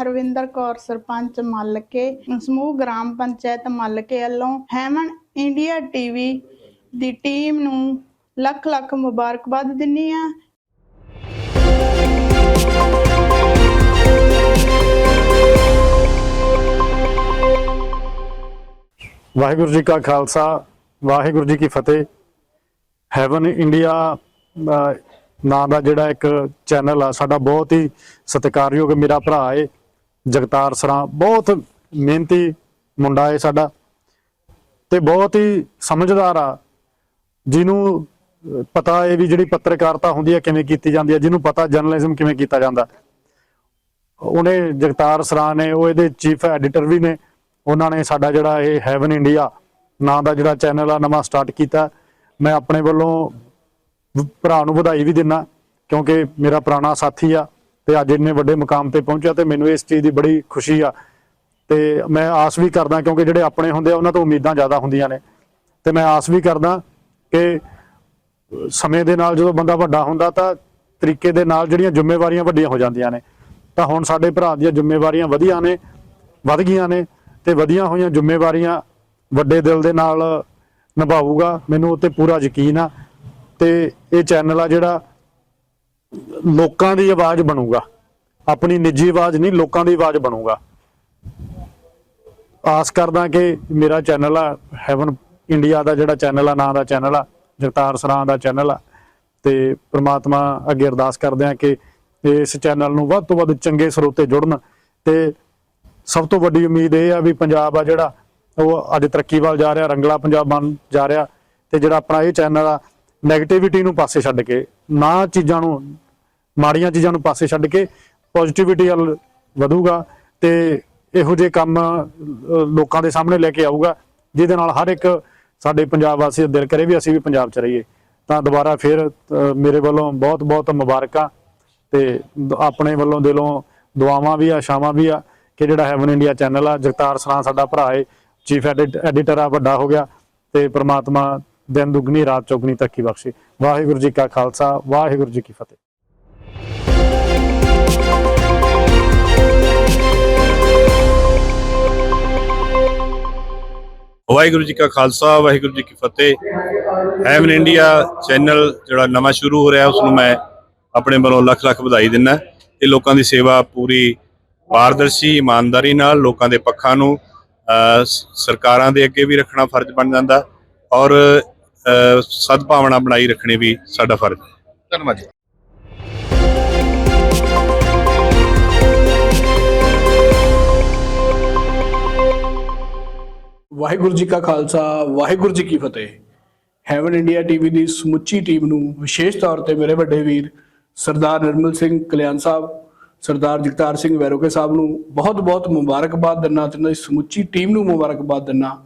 ਹਰਵਿੰਦਰ ਕੌਰ, ਸਰਪੰਚ ਮੱਲਕੇ, ਸਮੂਹ ਗ੍ਰਾਮ ਪੰਚਾਇਤ ਮੱਲਕੇ ਵੱਲੋਂ ਹੈਮਨ India TV ਦੀ ਟੀਮ ਨੂੰ ਲੱਖ ਲੱਖ ਮੁਬਾਰਕਬਾਦ ਦਿੰਨੀ ਆ। ਵਾਹਿਗੁਰੂ ਜੀ ਕਾ ਖਾਲਸਾ, ਵਾਹਿਗੁਰੂ ਜੀ ਕੀ ਫਤਿਹ। ਹੈਵਨ ਇੰਡੀਆ ਨਾਂ ਦਾ ਜਿਹੜਾ ਇੱਕ ਚੈਨਲ ਆ, ਸਾਡਾ ਬਹੁਤ ਹੀ ਸਤਿਕਾਰਯੋਗ ਮੇਰਾ ਭਰਾ ਏ। ਜਗਤਾਰ ਸਰਾਂ, ਬਹੁਤ ਮਿਹਨਤੀ ਮੁੰਡਾ ਹੈ ਸਾਡਾ ਤੇ ਬਹੁਤ ਹੀ ਸਮਝਦਾਰ ਆ। ਜਿਹਨੂੰ ਪਤਾ ਏ ਵੀ ਜਿਹੜੀ ਪੱਤਰਕਾਰਤਾ ਹੁੰਦੀ ਹੈ ਕਿਵੇਂ ਕੀਤੀ ਜਾਂਦੀ ਹੈ ਜਿਹਨੂੰ ਪਤਾ ਜਰਨਲਿਜ਼ਮ ਕਿਵੇਂ ਕੀਤਾ ਜਾਂਦਾ। ਉਹਨੇ ਜਗਤਾਰ ਸਰਾਂ ਨੇ, ਉਹ ਇਹਦੇ ਚੀਫ ਐਡੀਟਰ ਵੀ ਨੇ, ਉਹਨਾਂ ਨੇ ਸਾਡਾ ਜਿਹੜਾ ਇਹ ਹੈਵਨ ਇੰਡੀਆ ਨਾਂ ਦਾ ਜਿਹੜਾ ਚੈਨਲ ਆ, ਨਵਾਂ ਸਟਾਰਟ ਕੀਤਾ। ਮੈਂ ਆਪਣੇ ਵੱਲੋਂ ਭਰਾ ਨੂੰ ਵਧਾਈ ਵੀ ਦਿੰਨਾ, ਕਿਉਂਕਿ ਮੇਰਾ ਪੁਰਾਣਾ ਸਾਥੀ ਆ। ਤੇ ਅੱਜ ਇੰਨੇ ਵੱਡੇ ਮੁਕਾਮ ਤੇ ਪਹੁੰਚਿਆ ਤੇ ਮੈਨੂੰ ਇਸ ਚੀਜ਼ ਦੀ ਬੜੀ ਖੁਸ਼ੀ ਆ। ਤੇ ਮੈਂ ਆਸ ਵੀ ਕਰਦਾ ਕਿਉਂਕਿ ਜਿਹੜੇ ਆਪਣੇ ਹੁੰਦੇ ਆ, ਉਹਨਾਂ ਤੋਂ ਉਮੀਦਾਂ ਜ਼ਿਆਦਾ ਹੁੰਦੀਆਂ ਨੇ। ਤੇ ਮੈਂ ਆਸ ਵੀ ਕਰਦਾ ਕਿ ਸਮੇਂ ਦੇ ਨਾਲ ਜਦੋਂ ਬੰਦਾ ਵੱਡਾ ਹੁੰਦਾ ਤਾਂ ਤਰੀਕੇ ਦੇ ਨਾਲ ਜਿਹੜੀਆਂ ਜ਼ਿੰਮੇਵਾਰੀਆਂ ਵੱਡੀਆਂ ਹੋ ਜਾਂਦੀਆਂ ਨੇ। ਤਾਂ ਹੁਣ ਸਾਡੇ ਭਰਾ ਦੀਆਂ ਜ਼ਿੰਮੇਵਾਰੀਆਂ ਵਧੀਆਂ ਨੇ, ਵਧ ਗਈਆਂ ਨੇ ਤੇ ਵਧੀਆਂ ਹੋਈਆਂ ਜ਼ਿੰਮੇਵਾਰੀਆਂ ਵੱਡੇ ਦਿਲ ਦੇ ਨਾਲ ਨਿਭਾਊਗਾ। ਮੈਨੂੰ ਉੱਤੇ ਪੂਰਾ ਯਕੀਨ ਆ। ਤੇ ਇਹ ਚੈਨਲ ਆ ਜਿਹੜਾ ਲੋਕਾਂ ਦੀ ਆਵਾਜ਼ ਬਣੂਗਾ। ਆਪਣੀ ਨਿੱਜੀ ਆਵਾਜ਼ ਨਹੀਂ, ਲੋਕਾਂ ਦੀ ਆਵਾਜ਼ ਬਣੂਗਾ। ਆਸ ਕਰਦਾ ਕਿ ਮੇਰਾ ਚੈਨਲ ਆ ਹੈਵਨ ਇੰਡੀਆ ਦਾ ਜਿਹੜਾ ਚੈਨਲ ਆ, ਨਾਂ ਦਾ ਚੈਨਲ ਆ, ਜਗਤਾਰ ਸਰਾਂ ਦਾ ਚੈਨਲ ਆ। ਤੇ ਪ੍ਰਮਾਤਮਾ ਅੱਗੇ ਅਰਦਾਸ ਕਰਦੇ ਆ ਕਿ ਇਸ ਚੈਨਲ ਨੂੰ ਵੱਧ ਤੋਂ ਵੱਧ ਚੰਗੇ ਸਰੋਤੇ ਜੁੜਨ। ਤੇ ਸਭ ਤੋਂ ਵੱਡੀ ਉਮੀਦ ਇਹ ਆ ਵੀ ਪੰਜਾਬ ਆ ਜਿਹੜਾ, ਉਹ ਅੱਜ ਤਰੱਕੀ ਵੱਲ ਜਾ ਰਿਹਾ, ਰੰਗਲਾ ਪੰਜਾਬ ਬਣ ਜਾ ਰਿਹਾ। ਤੇ ਜਿਹੜਾ ਆਪਣਾ ਇਹ ਚੈਨਲ ਆ 네ਗੇਟਿਵਿਟੀ ਨੂੰ ਪਾਸੇ ਛੱਡ ਕੇ, ਨਾ ਚੀਜ਼ਾਂ ਨੂੰ ਮਾੜੀਆਂ ਚੀਜ਼ਾਂ ਨੂੰ ਪਾਸੇ ਛੱਡ ਕੇ ਪੋਜ਼ਿਟਿਵਿਟੀ ਵੱਲ ਵਧੂਗਾ ਤੇ ਇਹੋ ਜਿਹੇ ਕੰਮ ਲੋਕਾਂ ਦੇ ਸਾਹਮਣੇ ਲੈ ਕੇ ਆਊਗਾ, ਜਿਹਦੇ ਨਾਲ ਹਰ ਇੱਕ ਸਾਡੇ ਪੰਜਾਬ ਵਾਸੀ ਦਾ ਦਿਲ ਕਰੇ ਵੀ ਅਸੀਂ ਵੀ ਪੰਜਾਬ 'ਚ ਰਹੀਏ। ਤਾਂ ਦੁਬਾਰਾ ਫਿਰ ਮੇਰੇ ਵੱਲੋਂ ਬਹੁਤ ਬਹੁਤ ਮੁਬਾਰਕਾਂ ਤੇ ਦ- ਆਪਣੇ ਵੱਲੋਂ ਦਿਲੋਂ ਦੁਆਵਾਂ ਵੀ ਆ ਸ਼ਾਮਾਂ ਵੀ ਆ ਕਿ ਜਿਹੜਾ ਹੈਵਨ ਇੰਡੀਆ ਚੈਨਲ ਆ, ਜਗਤਾਰ ਸਰਾਂ ਸਾਡਾ ਭਰਾ ਏ ਚੀਫ ਐਡੀਟਰ ਆ, ਵੱਡਾ ਹੋ ਗਿਆ ਤੇ ਪ੍ਰਮਾਤਮਾ ਦਿਨ ਦੁਗਣੀ, ਰਾਤ ਚੌਗਣੀ ਤਰੱਕੀ ਬਖਸ਼ੇ। ਵਾਹਿਗੁਰੂ ਜੀ ਕਾ ਖਾਲਸਾ, ਵਾਹਿਗੁਰੂ ਜੀ ਕੀ ਫਤਿਹ। ਵਾਹਿਗੁਰੂ ਜੀ ਕਾ ਖਾਲਸਾ, ਵਾਹਿਗੁਰੂ ਜੀ ਕੀ ਫਤਿਹ। ਹੈਵਨ ਇੰਡੀਆ ਚੈਨਲ ਜਿਹੜਾ ਨਵਾਂ ਸ਼ੁਰੂ ਹੋ ਰਿਹਾ ਉਸ ਨੂੰ ਮੈਂ ਆਪਣੇ ਵੱਲੋਂ ਲੱਖ ਲੱਖ ਵਧਾਈ ਦਿੰਦਾ ਇਹ ਲੋਕਾਂ ਦੀ ਸੇਵਾ ਪੂਰੀ ਪਾਰਦਰਸ਼ੀ, ਇਮਾਨਦਾਰੀ ਨਾਲ ਲੋਕਾਂ ਦੇ ਪੱਖਾਂ ਨੂੰ ਸਰਕਾਰਾਂ ਦੇ ਅੱਗੇ ਵੀ ਰੱਖਣਾ ਫਰਜ਼ ਬਣ ਜਾਂਦਾ, ਔਰ ਸਦਭਾਵਨਾ ਬਣਾਈ ਰੱਖਣੀ ਵੀ ਸਾਡਾ ਫਰਜ਼। ਹੈ ਧੰਨਵਾਦ ਵਾਹਿਗੁਰੂ ਜੀ ਕਾ ਖਾਲਸਾ, ਵਾਹਿਗੁਰੂ ਜੀ ਕੀ ਫਤਿਹ। ਹੈਵਨ ਇੰਡੀਆ ਟੀਵੀ ਦੀ ਸਮੁੱਚੀ ਟੀਮ ਨੂੰ ਵਿਸ਼ੇਸ਼ ਤੌਰ ਤੇ ਮੇਰੇ ਵੱਡੇ ਵੀਰ ਸਰਦਾਰ ਨਿਰਮਲ ਸਿੰਘ ਕਲਿਆਣ ਸਾਹਿਬ, ਸਰਦਾਰ ਜਗਤਾਰ ਸਿੰਘ ਵੈਰੋਕੇ ਸਾਹਿਬ ਨੂੰ ਬਹੁਤ-ਬਹੁਤ ਮੁਬਾਰਕਬਾਦ ਦਿੰਨਾ ਤੇ ਇਹਨਾਂ ਦੀ ਸਮੁੱਚੀ ਟੀਮ ਨੂੰ ਮੁਬਾਰਕਬਾਦ ਦਿੰਨਾ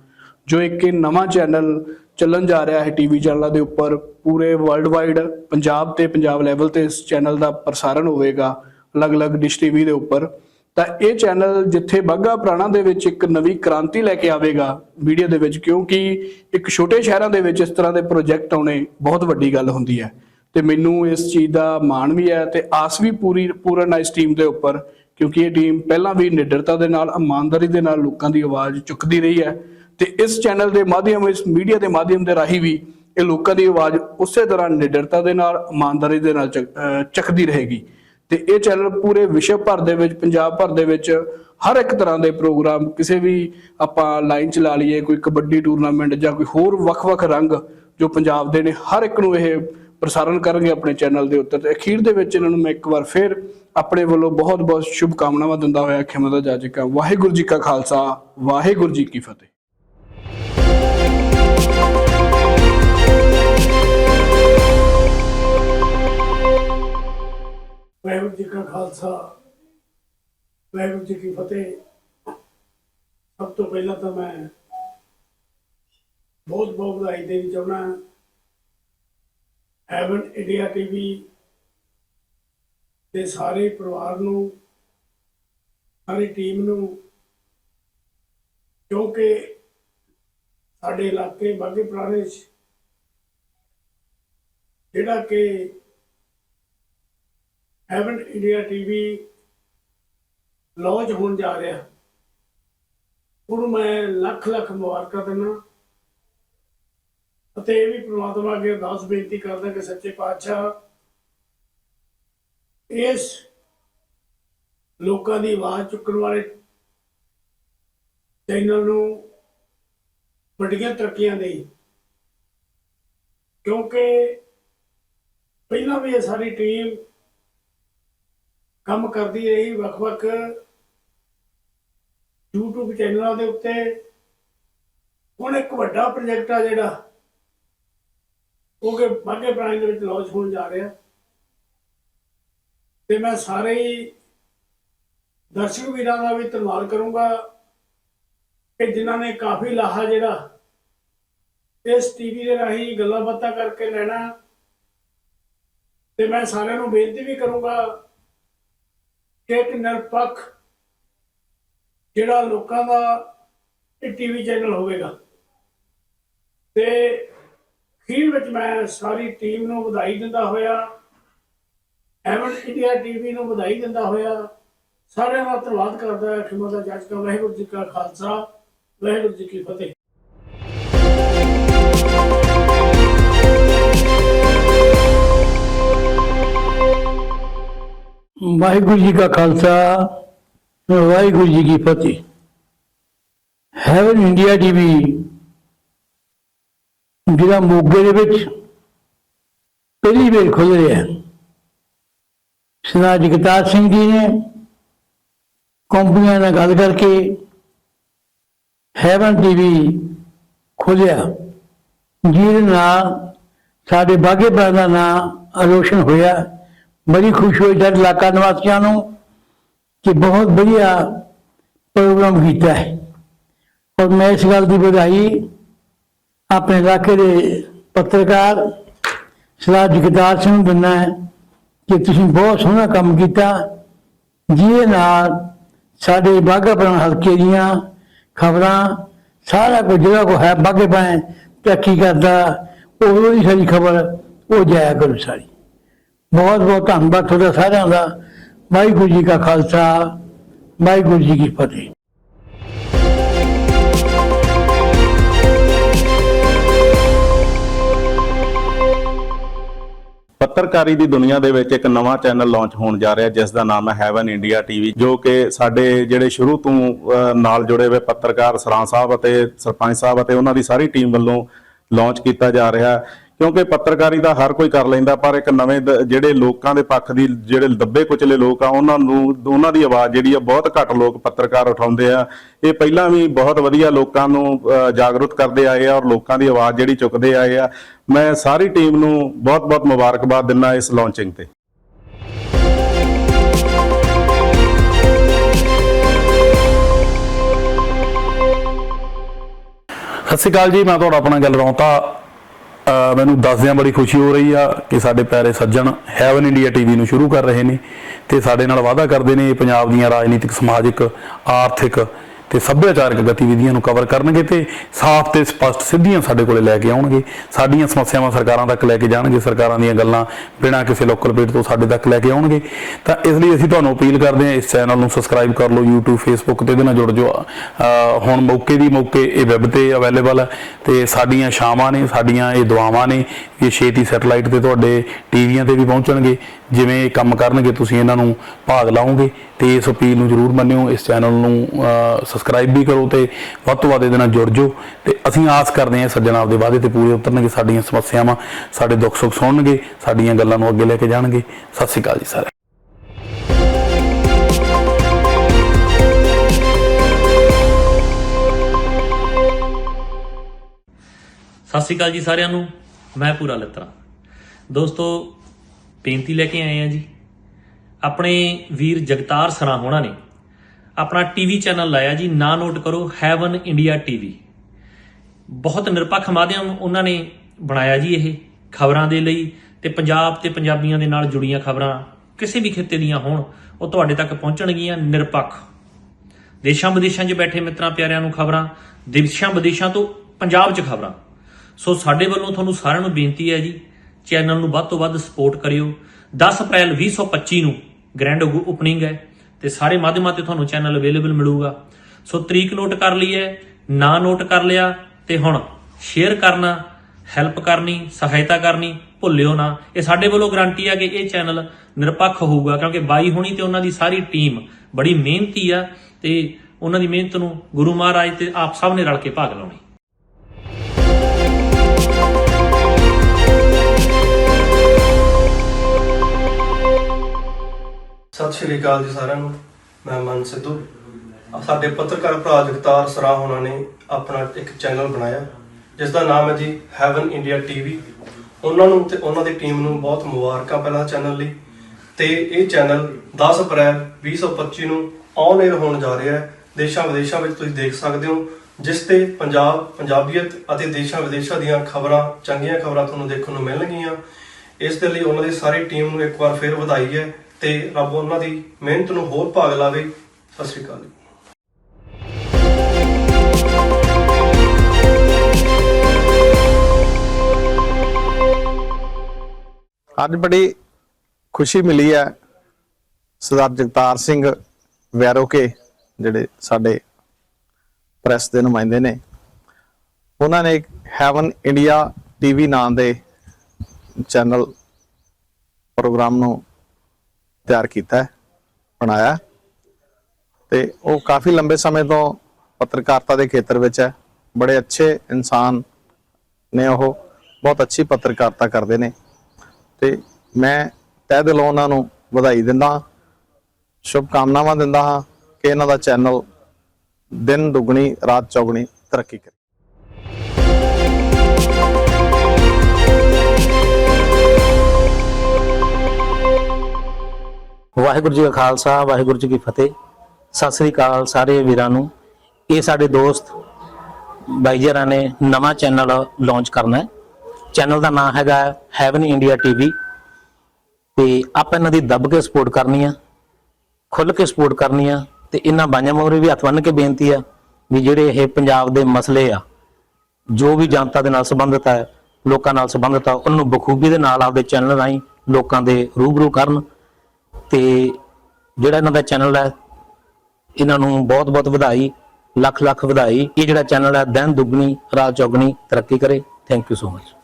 ਜੋ ਇੱਕ ਨਵਾਂ ਚੈਨਲ ਚੱਲਣ ਜਾ ਰਿਹਾ ਹੈ ਟੀਵੀ ਚੈਨਲਾਂ ਦੇ ਉੱਪਰ। ਪੂਰੇ ਵਰਲਡ ਵਾਈਡ ਪੰਜਾਬ ਤੇ ਪੰਜਾਬ ਲੈਵਲ ਤੇ ਇਸ ਚੈਨਲ ਦਾ ਪ੍ਰਸਾਰਣ ਹੋਵੇਗਾ, ਅਲੱਗ-ਅਲੱਗ ਡਿਸ਼ ਟੀਵੀ ਦੇ ਉੱਪਰ। ਤਾਂ ਇਹ ਚੈਨਲ ਜਿੱਥੇ ਬਾਗਾ ਪ੍ਰਾਣਾ ਦੇ ਵਿੱਚ ਇੱਕ ਨਵੀਂ ਕ੍ਰਾਂਤੀ ਲੈ ਕੇ ਆਵੇਗਾ, ਮੀਡੀਆ ਦੇ ਵਿੱਚ, ਕਿਉਂਕਿ ਇੱਕ ਛੋਟੇ ਸ਼ਹਿਰਾਂ ਦੇ ਵਿੱਚ ਇਸ ਤਰ੍ਹਾਂ ਦੇ ਪ੍ਰੋਜੈਕਟ ਆਉਣੇ ਬਹੁਤ ਵੱਡੀ ਗੱਲ ਹੁੰਦੀ ਹੈ। ਤੇ ਮੈਨੂੰ ਇਸ ਚੀਜ਼ ਦਾ ਮਾਣ ਵੀ ਹੈ ਤੇ ਆਸ ਵੀ ਪੂਰੀ, ਪੂਰਨ ਹੈ ਇਸ ਟੀਮ ਦੇ ਉੱਪਰ, ਕਿਉਂਕਿ ਇਹ ਟੀਮ ਪਹਿਲਾਂ ਵੀ ਨਿਡਰਤਾ ਦੇ ਨਾਲ, ਇਮਾਨਦਾਰੀ ਦੇ ਨਾਲ ਲੋਕਾਂ ਦੀ ਆਵਾਜ਼ ਚੁੱਕਦੀ ਰਹੀ ਹੈ। ਤੇ ਇਸ ਚੈਨਲ ਦੇ ਮਾਧਿਅਮ, ਇਸ ਮੀਡੀਆ ਦੇ ਮਾਧਿਅਮ ਦੇ ਰਾਹੀਂ ਵੀ ਇਹ ਲੋਕਾਂ ਦੀ ਆਵਾਜ਼ ਉਸੇ ਤਰ੍ਹਾਂ ਨਿਡਰਤਾ ਦੇ ਨਾਲ, ਇਮਾਨਦਾਰੀ ਦੇ ਨਾਲ ਚੱਕ- ਚੱਕਦੀ ਰਹੇਗੀ। ਤੇ ਇਹ ਚੈਨਲ ਪੂਰੇ ਵਿਸ਼ਵ ਭਰ ਦੇ ਵਿੱਚ, ਪੰਜਾਬ ਭਰ ਦੇ ਵਿੱਚ ਹਰ ਇੱਕ ਤਰ੍ਹਾਂ ਦੇ ਪ੍ਰੋਗਰਾਮ, ਕਿਸੇ ਵੀ ਆਪਾਂ ਲਾਈਨ ਚਲਾ ਲਈਏ, ਕੋਈ ਕਬੱਡੀ ਟੂਰਨਾਮੈਂਟ ਜਾਂ ਕੋਈ ਹੋਰ ਵੱਖ-ਵੱਖ ਰੰਗ ਜੋ ਪੰਜਾਬ ਦੇ ਨੇ, ਹਰ ਇੱਕ ਨੂੰ ਇਹ ਪ੍ਰਸਾਰਣ ਕਰਨਗੇ ਆਪਣੇ ਚੈਨਲ ਦੇ ਉੱਤੇ। ਤੇ ਅਖੀਰ ਦੇ ਵਿੱਚ ਇਹਨਾਂ ਨੂੰ ਮੈਂ ਇੱਕ ਵਾਰ ਫਿਰ ਆਪਣੇ ਵੱਲੋਂ ਬਹੁਤ-ਬਹੁਤ ਸ਼ੁਭ ਕਾਮਨਾਵਾਂ ਦਿੰਦਾ ਹੋਇਆ ਖਿਮਾ ਦਾ ਜਾਜਕਾ। ਵਾਹਿਗੁਰੂ ਜੀ ਕਾ ਖਾਲਸਾ, ਵਾਹਿਗੁਰੂ ਜੀ ਕੀ ਫਤਿਹ। ਵਾਹਿਗੁਰੂ ਜੀ ਕਾ ਖਾਲਸਾ, ਵਾਹਿਗੁਰੂ ਜੀ ਕੀ ਫਤਿਹ। ਸਭ ਤੋਂ ਪਹਿਲਾਂ ਤਾਂ ਮੈਂ ਬਹੁਤ ਬਹੁਤ ਵਧਾਈ ਦੇਣੀ ਚਾਹੁੰਦਾ ਹੈਵਨ ਇੰਡੀਆ ਟੀਵੀ ਦੇ ਸਾਰੇ ਪਰਿਵਾਰ ਨੂੰ, ਸਾਰੀ ਟੀਮ ਨੂੰ ਕਿਉਂਕਿ ਸਾਡੇ ਇਲਾਕੇ ਬਾਗੇ ਪੁਰਾਣੇ 'ਚ, ਜਿਹੜਾ ਕਿ ਹੈਵਨ ਇੰਡੀਆ ਟੀਵੀ ਲਾਂਚ ਹੋਣ ਜਾ ਰਿਹਾ। ਉਹਨੂੰ ਮੈਂ ਲੱਖ ਲੱਖ ਮੁਬਾਰਕਾਂ ਦਿੰਦਾ। ਅਤੇ ਇਹ ਵੀ ਪ੍ਰਮਾਤਮਾ ਅੱਗੇ ਅਰਦਾਸ ਬੇਨਤੀ ਕਰਦਾ ਕਿ ਸੱਚੇ ਪਾਤਸ਼ਾਹ ਇਸ ਲੋਕਾਂ ਦੀ ਆਵਾਜ਼ ਚੁੱਕਣ ਵਾਲੇ ਚੈਨਲ ਨੂੰ ਵੱਡੀਆਂ ਤਰੱਕੀਆਂ ਦੇਈ। ਕਿਉਂਕਿ ਪਹਿਲਾਂ ਵੀ ਇਹ ਸਾਰੀ ਟੀਮ ਕੰਮ ਕਰਦੀ ਰਹੀ, ਵੱਖ-ਵੱਖ YouTube ਚੈਨਲਾਂ ਦੇ ਉੱਤੇ। ਹੁਣ ਇੱਕ ਵੱਡਾ ਪ੍ਰੋਜੈਕਟ ਆ ਜਿਹੜਾ, ਉਹ ਕਿ ਬਾਗੇ ਪ੍ਰਾਈਮ ਦੇ ਵਿੱਚ ਲਾਂਚ ਹੋਣ ਜਾ ਰਿਹਾ। ਤੇ ਮੈਂ ਸਾਰੇ ਹੀ ਦਰਸ਼ਕ ਵੀਰਾਂ ਦਾ ਵੀ ਧੰਨਵਾਦ ਕਰੂੰਗਾ ਕਿ ਜਿਨ੍ਹਾਂ ਨੇ ਕਾਫੀ ਲਾਹਾ ਜਿਹੜਾ, ਇਸ ਟੀਵੀ ਦੇ ਰਾਹੀਂ ਗੱਲਾਂ ਬਾਤਾਂ ਕਰਕੇ ਲੈਣਾ। ਤੇ ਮੈਂ ਸਾਰਿਆਂ ਨੂੰ ਬੇਨਤੀ ਵੀ ਕਰੂੰਗਾ ਇੱਕ ਨਿਰਪੱਖ ਜਿਹੜਾ ਲੋਕਾਂ ਦਾ ਇਹ ਟੀਵੀ ਚੈਨਲ ਹੋਵੇਗਾ। ਤੇ ਖੀਰ ਵਿੱਚ ਮੈਂ ਸਾਰੀ ਟੀਮ ਨੂੰ ਵਧਾਈ ਦਿੰਦਾ ਹੋਇਆ ਐਵਨ ਇੰਡੀਆ ਟੀਵੀ ਨੂੰ ਵਧਾਈ ਦਿੰਦਾ ਹੋਇਆ, ਸਾਰਿਆਂ ਦਾ ਧੰਨਵਾਦ ਕਰਦਾ ਹਾਂ। ਖਿਮਾ ਦਾ ਜੱਜ ਦਾ ਵਾਹਿਗੁਰੂ ਜੀ ਕਾ ਖਾਲਸਾ, ਵਾਹਿਗੁਰੂ ਜੀ ਕੀ ਫਤਿਹ। ਵਾਹਿਗੁਰੂ ਜੀ ਕਾ ਖਾਲਸਾ, ਵਾਹਿਗੁਰੂ ਜੀ ਕੀ ਫਤਿਹ। ਹੈਵਨ ਇੰਡੀਆ ਟੀਵੀ ਜਿਹੜਾ ਮੋਗੇ ਦੇ ਵਿੱਚ ਪਹਿਲੀ ਵਾਰ ਖੁੱਲ ਰਿਹਾ ਸਰਦਾਰ ਜਗਤਾਰ ਸਿੰਘ ਜੀ ਨੇ ਕੰਪਨੀਆਂ ਨਾਲ ਗੱਲ ਕਰਕੇ ਹੈਵਨ ਟੀਵੀ ਖੋਲਿਆ ਜਿਹਦੇ ਨਾਲ ਸਾਡੇ ਬਾਗੇ ਦਾ ਨਾਮ ਰੋਸ਼ਨ ਹੋਇਆ। ਬੜੀ ਖੁਸ਼ ਹੋਈ ਜਦ ਇਲਾਕਾ ਨਿਵਾਸੀਆਂ ਨੂੰ ਕਿ ਬਹੁਤ ਵਧੀਆ ਪ੍ਰੋਗਰਾਮ ਕੀਤਾ ਹੈ। ਔਰ ਮੈਂ ਇਸ ਗੱਲ ਦੀ ਵਧਾਈ ਆਪਣੇ ਇਲਾਕੇ ਦੇ ਪੱਤਰਕਾਰ ਸਰਦਾਰ ਜਗਤਾਰ ਸਿੰਘ ਨੂੰ ਦਿੰਦਾ ਹੈ ਕਿ ਤੁਸੀਂ ਬਹੁਤ ਸੋਹਣਾ ਕੰਮ ਕੀਤਾ, ਜਿਹਦੇ ਨਾਲ ਸਾਡੇ ਬਾਘਾਪੁਰ ਹਲਕੇ ਦੀਆਂ ਖਬਰਾਂ ਸਾਰਾ ਕੁਝ ਜਿਹੜਾ ਕੋ ਹੈ ਬਾਘਾਪੁਰ ਤਰੱਕੀ ਕਰਦਾ, ਉਹ ਹੀ ਸਾਰੀ ਖਬਰ ਉਹ ਜਾਇਆ ਕਰੂ ਸਾਰੀ। ਬਹੁਤ ਬਹੁਤ ਧੰਨਵਾਦ ਤੁਹਾਡਾ ਸਾਰਿਆਂ ਦਾ। ਵਾਹਿਗੁਰੂ ਜੀ ਕਾ ਖਾਲਸਾ ਵਾਹਿਗੁਰੂ ਜੀ ਕੀ ਫਤਿਹ। ਪੱਤਰਕਾਰੀ ਦੀ ਦੁਨੀਆ ਦੇ ਵਿੱਚ ਇੱਕ ਨਵਾਂ ਚੈਨਲ ਲਾਂਚ ਹੋਣ ਜਾ ਰਿਹਾ ਜਿਸ ਦਾ ਨਾਮ ਹੈ ਹੈਵਨ ਇੰਡੀਆ ਟੀਵੀ ਜੋ ਕਿ ਸਾਡੇ ਜਿਹੜੇ ਸ਼ੁਰੂ ਤੋਂ ਅਹ, ਨਾਲ ਜੁੜੇ ਹੋਏ ਪੱਤਰਕਾਰ ਸਰਾਂ ਸਾਹਿਬ ਅਤੇ ਸਰਪੰਚ ਸਾਹਿਬ ਅਤੇ ਉਹਨਾਂ ਦੀ ਸਾਰੀ ਟੀਮ ਵੱਲੋਂ ਲਾਂਚ ਕੀਤਾ ਜਾ ਰਿਹਾ। ਕਿਉਂਕਿ ਪੱਤਰਕਾਰੀ ਦਾ ਹਰ ਕੋਈ ਕਰ ਲੈਂਦਾ, ਪਰ ਇੱਕ ਨਵੇਂ ਦ- ਜਿਹੜੇ ਲੋਕਾਂ ਦੇ ਪੱਖ ਦੀ, ਜਿਹੜੇ ਦੱਬੇ ਕੁਚਲੇ ਲੋਕ ਆ, ਉਹਨਾਂ ਨੂੰ, ਉਹਨਾਂ ਦੀ ਆਵਾਜ਼ ਜਿਹੜੀ ਆ, ਬਹੁਤ ਘੱਟ ਲੋਕ ਪੱਤਰਕਾਰ ਉਠਾਉਂਦੇ ਆ। ਇਹ ਪਹਿਲਾਂ ਵੀ ਬਹੁਤ ਵਧੀਆ ਲੋਕਾਂ ਨੂੰ ਜਾਗਰੂਕ ਕਰਦੇ ਆਏ ਆ ਔਰ ਲੋਕਾਂ ਦੀ ਆਵਾਜ਼ ਜਿਹੜੀ ਚੁੱਕਦੇ ਆਏ ਆ। ਮੈਂ ਸਾਰੀ ਟੀਮ ਨੂੰ ਬਹੁਤ-ਬਹੁਤ ਮੁਬਾਰਕਬਾਦ ਦਿੰਦਾ ਇਸ ਲਾਂਚਿੰਗ ਤੇ। ਸਤਿ ਸ਼੍ਰੀ ਅਕਾਲ ਜੀ, ਮੈਂ ਤੁਹਾਡਾ ਆਪਣਾ ਗੱਲ ਰੌਂਤਾ ਮੈਨੂੰ ਦੱਸਦਿਆਂ ਬੜੀ ਖੁਸ਼ੀ ਹੋ ਰਹੀ ਆ ਕਿ ਸਾਡੇ ਪਿਆਰੇ ਸੱਜਣ ਹੈਵਨ ਇੰਡੀਆ ਟੀਵੀ ਨੂੰ ਸ਼ੁਰੂ ਕਰ ਰਹੇ ਨੇ ਤੇ ਸਾਡੇ ਨਾਲ ਵਾਅਦਾ ਕਰਦੇ ਨੇ ਪੰਜਾਬ ਦੀਆਂ ਰਾਜਨੀਤਿਕ, ਸਮਾਜਿਕ, ਆਰਥਿਕ ਤੇ ਸੱਭਿਆਚਾਰਕ ਗਤੀਵਿਧੀਆਂ ਨੂੰ ਕਵਰ ਕਰਨਗੇ ਤੇ ਸਾਫ਼ ਤੇ ਸਪਸ਼ਟ ਸਿੱਧੀਆਂ ਸਾਡੇ ਕੋਲੇ ਲੈ ਕੇ ਆਉਣਗੇ। ਸਾਡੀਆਂ ਸਮੱਸਿਆਵਾਂ ਸਰਕਾਰਾਂ ਤੱਕ ਲੈ ਕੇ ਜਾਣਗੇ, ਸਰਕਾਰਾਂ ਦੀਆਂ ਗੱਲਾਂ ਬਿਨਾਂ ਕਿਸੇ ਲੋਕਲ ਪੇਟ ਤੋਂ ਸਾਡੇ ਤੱਕ ਲੈ ਕੇ ਆਉਣਗੇ। ਤਾਂ ਇਸ ਲਈ ਅਸੀਂ ਤੁਹਾਨੂੰ ਅਪੀਲ ਕਰਦੇ ਹਾਂ, ਇਸ ਚੈਨਲ ਨੂੰ ਸਬਸਕ੍ਰਾਈਬ ਕਰ ਲਓ, YouTube, Facebook ਤੇ ਇਹਦੇ ਨਾਲ ਜੁੜ ਜਾਓ। ਹੁਣ ਮੌਕੇ ਦੀ ਮੌਕੇ ਇਹ ਵੈਬ ਤੇ ਅਵੇਲੇਬਲ ਹੈ ਤੇ ਸਾਡੀਆਂ ਸ਼ਾਮਾਂ ਨੇ, ਸਾਡੀਆਂ ਇਹ ਦੁਆਵਾਂ ਨੇ ਇਹ ਛੇਤੀ ਸੈਟਲਾਈਟ ਤੇ ਤੁਹਾਡੇ ਟੀਵੀਆਂ ਤੇ ਵੀ ਪਹੁੰਚਣਗੇ। ਜਿਵੇਂ ਇਹ ਕੰਮ ਕਰਨਗੇ, ਤੁਸੀਂ ਇਹਨਾਂ ਨੂੰ ਭਾਗ ਲਾਓਗੇ ਤੇ ਇਸ ਅਪੀਲ ਨੂੰ ਜਰੂਰ ਮੰਨਿਓ, ਇਸ ਚੈਨਲ ਨੂੰ ਸਬਸਕ੍ਰਾਈਬ ਵੀ ਕਰੋ ਤੇ ਵੱਧ ਤੋਂ ਵੱਧ ਇਹਦੇ ਨਾਲ ਜੁੜ ਜਾਓ। ਤੇ ਅਸੀਂ ਆਸ ਕਰਦੇ ਹਾਂ ਸੱਜਣ ਆਪਦੇ ਵਾਅਦੇ ਤੇ ਪੂਰੇ ਉਤਰਨਗੇ, ਸਾਡੀਆਂ ਸਮੱਸਿਆਵਾਂ, ਸਾਡੇ ਦੁੱਖ ਸੁੱਖ ਸੁਣਨਗੇ, ਸਾਡੀਆਂ ਗੱਲਾਂ ਨੂੰ ਅੱਗੇ ਲੈ ਕੇ ਜਾਣਗੇ। ਸਤਿ ਸ਼੍ਰੀ ਅਕਾਲ ਜੀ ਸਾਰੇ ਸਤਿ ਸ਼੍ਰੀ ਅਕਾਲ ਜੀ ਸਾਰਿਆਂ ਨੂੰ। ਮੈਂ ਪੂਰਾ ਲੱਤਰਾ। ਦੋਸਤੋ, ਬੇਨਤੀ ਲੈ ਕੇ ਆਏ ਆ ਜੀ। ਆਪਣੇ ਵੀਰ ਜਗਤਾਰ ਸਰਾ ਹੋਣਾ ਨੇ ਆਪਣਾ ਟੀਵੀ ਚੈਨਲ ਲਾਇਆ ਜੀ। ਨਾ ਨੋਟ ਕਰੋ, ਹੈਵਨ ਇੰਡੀਆ ਟੀਵੀ। ਬਹੁਤ ਨਿਰਪੱਖ ਮਾਧਿਅਮ ਉਹਨਾਂ ਨੇ ਬਣਾਇਆ ਜੀ ਇਹ ਖਬਰਾਂ ਦੇ ਲਈ ਤੇ ਪੰਜਾਬ ਤੇ ਪੰਜਾਬੀਆਂ ਦੇ ਨਾਲ ਜੁੜੀਆਂ ਖਬਰਾਂ ਕਿਸੇ ਵੀ ਖਿੱਤੇ ਦੀਆਂ ਹੋਣ, ਉਹ ਤੁਹਾਡੇ ਤੱਕ ਪਹੁੰਚਣਗੀਆਂ ਨਿਰਪੱਖ। ਦੇਸ਼ਾਂ ਵਿਦੇਸ਼ਾਂ 'ਚ ਬੈਠੇ ਮਿੱਤਰਾਂ ਪਿਆਰਿਆਂ ਨੂੰ ਖਬਰਾਂ ਦੇਸ਼ਾਂ ਵਿਦੇਸ਼ਾਂ ਤੋਂ ਪੰਜਾਬ 'ਚ ਖਬਰਾਂ। ਸੋ ਸਾਡੇ ਵੱਲੋਂ ਤੁਹਾਨੂੰ ਸਾਰਿਆਂ ਨੂੰ ਬੇਨਤੀ ਹੈ ਜੀ, ਚੈਨਲ ਨੂੰ ਵੱਧ ਤੋਂ ਵੱਧ ਸਪੋਰਟ ਕਰਿਓ। 10 ਅਪ੍ਰੈਲ 2025 ਨੂੰ ਗ੍ਰੈਂਡ ਓਪਨਿੰਗ ਹੈ ਤੇ ਸਾਰੇ ਮਾਧਿਅਮਾਂ ਤੇ ਤੁਹਾਨੂੰ ਚੈਨਲ ਅਵੇਲੇਬਲ ਮਿਲੂਗਾ। ਸੋ ਤਰੀਕ ਨੋਟ ਕਰ ਲਈ ਹੈ, ਨਾਂ ਨੋਟ ਕਰ ਲਿਆ ਤੇ ਹੁਣ ਸ਼ੇਅਰ ਕਰਨਾ ਹੈਲਪ ਕਰਨੀ, ਸਹਾਇਤਾ ਕਰਨੀ, ਭੁੱਲਿਓ ਨਾ। ਇਹ ਸਾਡੇ ਵੱਲੋਂ ਗਰੰਟੀ ਆ ਕਿ ਇਹ ਚੈਨਲ ਨਿਰਪੱਖ ਹੋਊਗਾ, ਕਿਉਂਕਿ ਬਾਈ ਹੋਣੀ ਤੇ ਉਹਨਾਂ ਦੀ ਸਾਰੀ ਟੀਮ ਬੜੀ ਮਿਹਨਤੀ ਆ ਤੇ ਉਹਨਾਂ ਦੀ ਮਿਹਨਤ ਨੂੰ ਗੁਰੂ ਮਹਾਰਾਜ ਤੇ ਆਪ ਸਭ ਨੇ ਰਲ ਕੇ ਭਾਗ ਲਾਉਣੀ। ਸ਼੍ਰੀ ਅਕਾਲ ਜੀ ਸਾਰਿਆਂ ਨੂੰ। ਮੈਂ ਮਨ ਸਿੱਧੂ। ਸਾਡੇ ਪੱਤਰਕਾਰ ਭਰਾ ਜਗਤਾਰ ਸਰਾ ਹੋਣਾ ਨੇ ਆਪਣਾ ਇੱਕ ਚੈਨਲ ਬਣਾਇਆ। ਜਿਸ ਦਾ ਨਾਮ ਹੈ ਜੀ ਹੈਵਨ ਇੰਡੀਆ ਟੀਵੀ। ਉਹਨਾਂ ਨੂੰ ਤੇ ਉਹਨਾਂ ਦੀ ਟੀਮ ਨੂੰ ਬਹੁਤ ਮੁਬਾਰਕਾਂ ਪਹਿਲਾਂ ਚੈਨਲ ਲਈ। ਤੇ ਇਹ ਚੈਨਲ 10 ਅਪ੍ਰੈਲ 2025 ਨੂੰ ਔਨ 에ਅਰ ਹੋਣ ਜਾ ਰਿਹਾ ਹੈ। ਦੇਸ਼ਾਂ ਵਿਦੇਸ਼ਾਂ ਵਿੱਚ ਤੁਸੀਂ ਦੇਖ ਸਕਦੇ ਹੋ। ਜਿਸ ਤੇ ਪੰਜਾਬ, ਪੰਜਾਬੀਅਤ ਅਤੇ ਦੇਸ਼ਾਂ ਵਿਦੇਸ਼ਾਂ ਦੀਆਂ ਖਬਰਾਂ, ਚੰਗੀਆਂ ਖਬਰਾਂ ਤੁਹਾਨੂੰ ਦੇਖਣ ਨੂੰ ਮਿਲਣਗੀਆਂ। ਇਸ ਦੇ ਲਈ ਉਹਨਾਂ ਦੀ ਸਾਰੀ ਟੀਮ ਨੂੰ ਇੱਕ ਵਾਰ ਫਿਰ ਵਧਾਈ ਹੈ। ਤੇ ਰੱਬ ਉਹਨਾਂ ਦੀ ਮਿਹਨਤ ਨੂੰ ਹੋਰ ਭਾਗ ਲਾਵੇ। ਸਤਿ ਸ਼੍ਰੀ ਅਕਾਲ ਜੀ। ਅੱਜ ਬੜੀ ਖੁਸ਼ੀ ਮਿਲੀ ਹੈ ਸਰਦਾਰ ਜਗਤਾਰ ਸਿੰਘ ਵੈਰੋਕੇ ਜਿਹੜੇ ਸਾਡੇ ਪ੍ਰੈਸ ਦੇ ਨੁਮਾਇੰਦੇ ਨੇ। ਉਹਨਾਂ ਨੇ ਹੈਵਨ ਇੰਡੀਆ ਟੀਵੀ ਨਾਂ ਦੇ ਚੈਨਲ ਪ੍ਰੋਗਰਾਮ ਨੂੰ ਤਿਆਰ ਕੀਤਾ ਬਣਾਇਆ ਹੈ। ਤੇ ਉਹ ਕਾਫੀ ਲੰਬੇ ਸਮੇਂ ਤੋਂ ਪੱਤਰਕਾਰਤਾ ਦੇ ਖੇਤਰ ਵਿੱਚ ਹੈ। ਬੜੇ ਅੱਛੇ ਇਨਸਾਨ ਨੇ ਉਹ, ਬਹੁਤ ਅੱਛੀ ਪੱਤਰਕਾਰਤਾ ਕਰਦੇ ਨੇ। ਤੇ ਮੈਂ ਤਹਿ ਦਿਲੋਂ ਉਹਨਾਂ ਨੂੰ ਵਧਾਈ ਦਿੰਦਾ ਹਾਂ ਸ਼ੁਭ ਕਾਮਨਾਵਾਂ ਦਿੰਦਾ ਹਾਂ ਕਿ ਇਹਨਾਂ ਦਾ ਚੈਨਲ ਦਿਨ ਦੁਗਣੀ, ਰਾਤ ਚੌਗਣੀ ਤਰੱਕੀ ਕਰੇ। ਵਾਹਿਗੁਰੂ ਜੀ ਕਾ ਖਾਲਸਾ, ਵਾਹਿਗੁਰੂ ਜੀ ਕੀ ਫਤਿਹ। ਸਤਿ ਸ੍ਰੀ ਅਕਾਲ ਸਾਰੇ ਵੀਰਾਂ ਨੂੰ। ਇਹ ਸਾਡੇ ਦੋਸਤ ਬਾਈ ਜਰਾਂ ਨੇ ਨਵਾਂ ਚੈਨਲ ਲਾਂਚ ਕਰਨਾ ਹੈ। ਚੈਨਲ ਦਾ ਨਾਮ ਹੈਗਾ ਹੈਵਨ ਇੰਡੀਆ ਟੀਵੀ ਤੇ ਆਪਾਂ ਇਹਨਾਂ ਦੀ ਦੱਬ ਕੇ ਸਪੋਰਟ ਕਰਨੀ ਆ ਖੁੱਲ ਕੇ ਸਪੋਰਟ ਕਰਨੀ ਆ, ਤੇ ਇਹਨਾਂ ਬਾਈਆਂ ਮੋਰੇ ਵੀ ਹੱਥ ਬੰਨ੍ਹ ਕੇ ਬੇਨਤੀ ਆ ਵੀ ਜਿਹੜੇ ਇਹ ਪੰਜਾਬ ਦੇ ਮਸਲੇ ਆ, ਜੋ ਵੀ ਜਨਤਾ ਦੇ ਨਾਲ ਸੰਬੰਧਿਤ ਹੈ ਲੋਕਾਂ ਨਾਲ ਸੰਬੰਧਿਤ ਆ, ਉਹਨਾਂ ਨੂੰ ਬਖੂਬੀ ਦੇ ਨਾਲ ਆਪਦੇ ਚੈਨਲ ਰਾਹੀਂ ਲੋਕਾਂ ਦੇ ਰੂਬਰੂ ਕਰਨ ਤੇ ਜਿਹੜਾ ਇਹਨਾਂ ਦਾ ਚੈਨਲ ਹੈ, ਇਹਨਾਂ ਨੂੰ ਬਹੁਤ ਬਹੁਤ ਵਧਾਈ, ਲੱਖ ਲੱਖ ਵਧਾਈ। ਇਹ ਜਿਹੜਾ ਚੈਨਲ ਹੈ, ਦਿਨ ਦੁੱਗਣੀ ਰਾਤ ਚੌਗਣੀ, ਤਰੱਕੀ ਕਰੇ। Thank you so much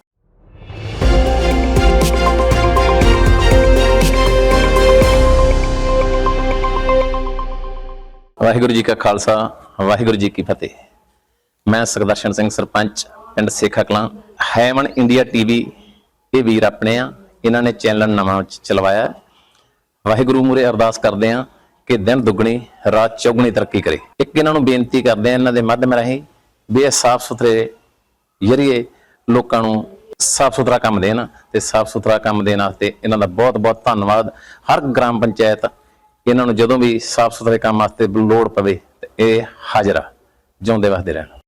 Waheguru ji ਕਾ ਖਾਲਸਾ, ਵਾਹਿਗੁਰੂ ਜੀ ਕੀ ਫਤਿਹ। ਮੈਂ ਸੁਖਦਰਸ਼ਨ ਸਿੰਘ, ਸਰਪੰਚ ਪਿੰਡ Sekha Kalan Heaven India TV, ਇਹ ਵੀਰ ਆਪਣੇ ਆ। ਇਹਨਾਂ ਨੇ ਚੈਨਲ ਨਵਾਂ ਚਲਵਾਇਆ ਵਾਹਿਗੁਰੂ ਮੂਰੇ ਅਰਦਾਸ ਕਰਦੇ ਆ ਕਿ ਦਿਨ ਦੁੱਗਣੀ, ਰਾਤ ਚੌਗਣੀ ਤਰੱਕੀ ਕਰੇ। ਇੱਕ ਇਹਨਾਂ ਨੂੰ ਬੇਨਤੀ ਕਰਦੇ ਆ ਇਹਨਾਂ ਦੇ ਮਾਧਿਅਮ ਰਾਹੀਂ ਵੀ ਇਹ ਸਾਫ਼ ਸੁਥਰੇ ਜਰੀਏ ਲੋਕਾਂ ਨੂੰ ਸਾਫ਼ ਸੁਥਰਾ ਕੰਮ ਦੇਣ ਤੇ ਸਾਫ਼ ਸੁਥਰਾ ਕੰਮ ਦੇਣ ਵਾਸਤੇ ਇਹਨਾਂ ਦਾ ਬਹੁਤ ਬਹੁਤ ਧੰਨਵਾਦ। ਹਰ ਗ੍ਰਾਮ ਪੰਚਾਇਤ ਇਹਨਾਂ ਨੂੰ ਜਦੋਂ ਵੀ ਸਾਫ਼ ਸੁਥਰੇ ਕੰਮ ਵਾਸਤੇ ਲੋੜ ਪਵੇ ਤੇ ਇਹ ਹਾਜ਼ਰ ਆ। ਜਿਉਂਦੇ ਵਸਦੇ ਰਹਿਣ।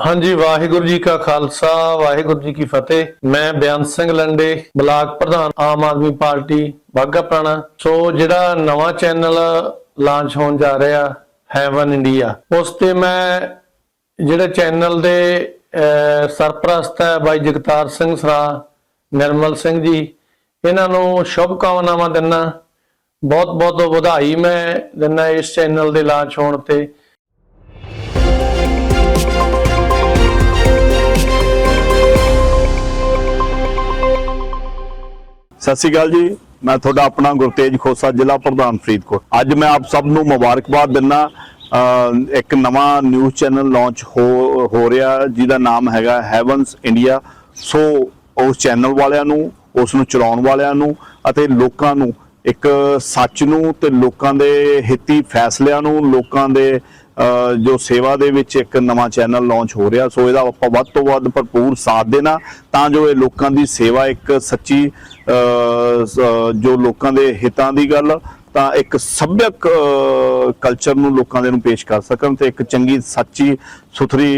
ਹਾਂਜੀ, ਵਾਹਿਗੁਰੂ ਜੀ ਕਾ ਖਾਲਸਾ, ਵਾਹਿਗੁਰੂ ਜੀ ਕੀ ਫਤਿਹ। ਮੈਂ ਬਿਆਨ ਸਿੰਘ ਲੰਡੇ, ਬਲਾਕ ਪ੍ਰਧਾਨ ਆਮ ਆਦਮੀ ਪਾਰਟੀ ਬਾਗਾ ਪੁਰਾਣਾ। ਸੋ ਜਿਹੜਾ ਨਵਾਂ ਚੈਨਲ ਲਾਂਚ ਹੋਣ ਜਾ ਰਿਹਾ, ਹੈਵਨ ਇੰਡੀਆ, ਉਸ ਤੇ ਮੈਂ ਜਿਹੜੇ ਚੈਨਲ ਦੇ ਸਰਪ੍ਰਸਤ ਹੈ ਬਾਈ ਜਗਤਾਰ ਸਿੰਘ ਸਰਾ, ਨਿਰਮਲ ਸਿੰਘ ਜੀ, ਇਹਨਾਂ ਨੂੰ ਸ਼ੁਭ ਕਾਮਨਾਵਾਂ ਦਿੰਦਾ ਬਹੁਤ ਬਹੁਤ ਵਧਾਈ ਮੈਂ ਦਿੰਦਾ ਇਸ ਚੈਨਲ ਦੇ ਲਾਂਚ ਹੋਣ ਤੇ। ਸਤਿ ਸ਼੍ਰੀ ਅਕਾਲ ਜੀ। ਮੈਂ ਤੁਹਾਡਾ ਆਪਣਾ ਗੁਰਤੇਜ ਖੋਸਾ ਜ਼ਿਲ੍ਹਾ ਪ੍ਰਧਾਨ ਫਰੀਦਕੋਟ। ਅੱਜ ਮੈਂ ਆਪ ਸਭ ਨੂੰ ਮੁਬਾਰਕਬਾਦ ਦਿੰਦਾ ਇੱਕ ਨਵਾਂ ਨਿਊਜ਼ ਚੈਨਲ ਲਾਂਚ ਹੋ ਹੋ ਰਿਹਾ, ਜਿਹਦਾ ਨਾਮ ਹੈਗਾ ਹੈਵਨਸ ਇੰਡੀਆ ਸੋ ਉਸ ਚੈਨਲ ਵਾਲਿਆਂ ਨੂੰ, ਉਸ ਨੂੰ ਚਲਾਉਣ ਵਾਲਿਆਂ ਨੂੰ ਅਤੇ ਲੋਕਾਂ ਨੂੰ ਇੱਕ ਸੱਚ ਨੂੰ ਤੇ ਲੋਕਾਂ ਦੇ ਹਿੱਤੀ ਫੈਸਲਿਆਂ ਨੂੰ, ਲੋਕਾਂ ਦੇ ਜੋ ਸੇਵਾ ਦੇ ਵਿੱਚ ਇੱਕ ਨਵਾਂ ਚੈਨਲ ਲਾਂਚ ਹੋ ਰਿਹਾ, ਸੋ ਇਹਦਾ ਆਪਾਂ ਵੱਧ ਤੋਂ ਵੱਧ ਭਰਪੂਰ ਸਾਥ ਦੇਣਾ, ਤਾਂ ਜੋ ਇਹ ਲੋਕਾਂ ਦੀ ਸੇਵਾ ਇੱਕ ਸੱਚੀ ਜੋ ਲੋਕਾਂ ਦੇ ਹਿੱਤਾਂ ਦੀ ਗੱਲ ਤਾਂ ਇੱਕ ਸੱਭਿਅਕ ਕਲਚਰ ਨੂੰ ਲੋਕਾਂ ਦੇ ਨੂੰ ਪੇਸ਼ ਕਰ ਸਕਣ ਤੇ ਇੱਕ ਚੰਗੀ, ਸੱਚੀ, ਸੁਥਰੀ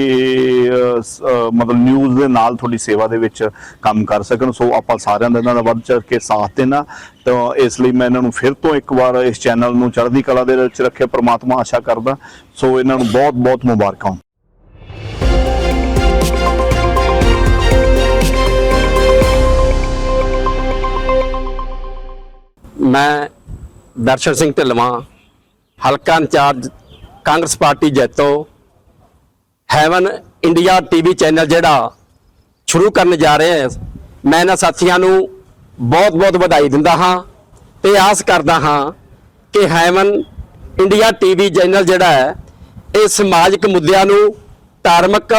ਮਤਲਬ ਨਿਊਜ਼ ਦੇ ਨਾਲ ਤੁਹਾਡੀ ਸੇਵਾ ਦੇ ਵਿੱਚ ਕੰਮ ਕਰ ਸਕਣ। ਸੋ ਆਪਾਂ ਸਾਰਿਆਂ ਦਾ ਇਹਨਾਂ ਦਾ ਵੱਧ ਚੜ ਕੇ ਸਾਥ ਦੇਣਾ। ਤਾਂ ਇਸ ਲਈ ਮੈਂ ਇਹਨਾਂ ਨੂੰ ਫਿਰ ਤੋਂ ਇੱਕ ਵਾਰ ਇਸ ਚੈਨਲ ਨੂੰ ਚੜ੍ਹਦੀ ਕਲਾ ਦੇ ਵਿੱਚ ਰੱਖਿਆ। ਪ੍ਰਮਾਤਮਾ ਆਸ਼ਾ ਕਰਦਾ। ਸੋ ਇਹਨਾਂ ਨੂੰ ਬਹੁਤ ਬਹੁਤ ਮੁਬਾਰਕਾਂ। ਮੈਂ ਦਰਸ਼ਨ ਸਿੰਘ ਢਿੱਲਵਾਂ, ਹਲਕਾ in charge Congress party Jaito, Heaven India TV channel ਜਿਹੜਾ ਸ਼ੁਰੂ ਕਰਨ ਜਾ ਰਹੇ ਹਾਂ। ਮੈਂ ਇਹਨਾਂ ਸਾਥੀਆਂ ਨੂੰ ਬਹੁਤ-ਬਹੁਤ ਵਧਾਈ ਦਿੰਦਾ ਹਾਂ ਤੇ ਆਸ ਕਰਦਾ ਹਾਂ ਕਿ ਹੈਵਨ ਇੰਡੀਆ ਟੀਵੀ ਚੈਨਲ ਜਿਹੜਾ ਹੈ, ਇਹ ਸਮਾਜਿਕ ਮੁੱਦਿਆਂ ਨੂੰ, ਧਾਰਮਿਕ